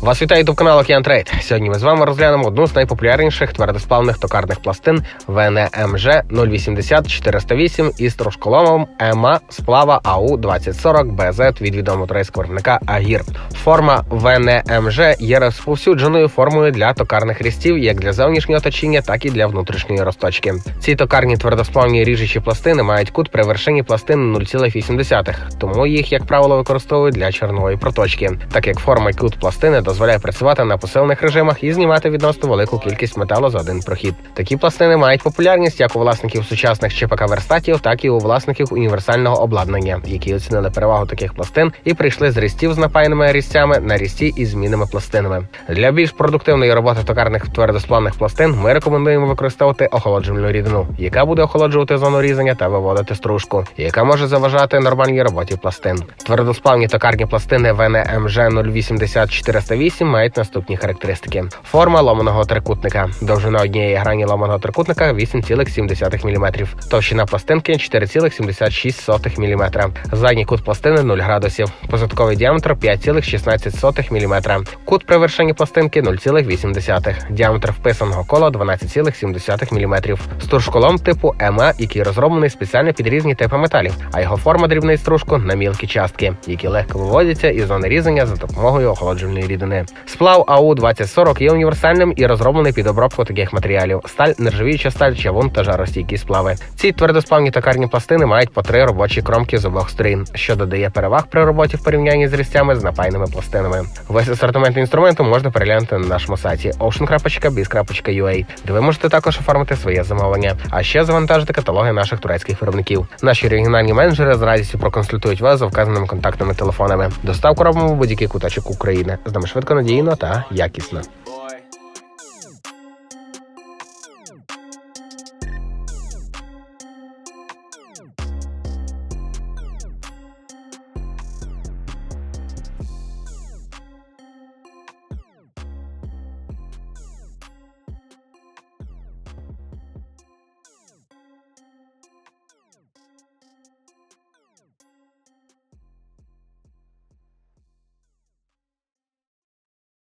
Вас вітає ютуб канал Океан Трейд. Сьогодні ми з вами розглянемо одну з найпопулярніших твердосплавних токарних пластин ВНМЖ 080 408 із трошколомом ЕМА сплава АУ 2040 БЗ від відомого турецького виробника Агір. Форма ВНМЖ є розповсюдженою формою для токарних різців як для зовнішнього точіння, так і для внутрішньої розточки. Ці токарні твердосплавні ріжучі пластини мають кут при вершині пластини 0,8, тому їх, як правило, використовують для чорнової проточки, так як форма і кут пластини дозволяє працювати на посилених режимах і знімати відносно велику кількість металу за один прохід. Такі пластини мають популярність як у власників сучасних ЧПК верстатів, так і у власників універсального обладнання, які оцінили перевагу таких пластин і прийшли з різців з напаяними різцями на різці із змінними пластинами. Для більш продуктивної роботи токарних твердосплавних пластин ми рекомендуємо використовувати охолоджувальну рідину, яка буде охолоджувати зону різання та виводити стружку, яка може заважати нормальній роботі пластин. Твердосплавні токарні пластини ВНМЖ 080 408 мають наступні характеристики: форма ломаного трикутника, довжина однієї грані ломаного трикутника 8,7 мм, товщина пластинки 4,76 мм, задній кут пластини 0 градусів, позадковий діаметр 5,16 мм, кут при вершині пластинки 0,8, діаметр вписаного кола 12,7 мм, стружколом типу ЕМА, який розроблений спеціально під різні типи металів, а його форма дрібний стружку на мілкі частки, які легко виводяться із зони різання за допомогою охолоджувальної рідини. Сплав АУ 2040 є універсальним і розроблений під обробку таких матеріалів: сталь, нержавіюча сталь, чавун та жаростійкі сплави. Ці твердосплавні токарні пластини мають по три робочі кромки з обох сторін, що додає переваг при роботі в порівнянні з різцями з напайними пластинами. Весь асортимент інструменту можна переглянути на нашому сайті ocean.biz.ua, де ви можете також оформити своє замовлення, а ще завантажити каталоги наших турецьких виробників. Наші регіональні менеджери з радістю проконсультують вас за вказаними контактними телефонами. Доставку робимо в будь-який куточок України. З нами швидко, надійно та якісно.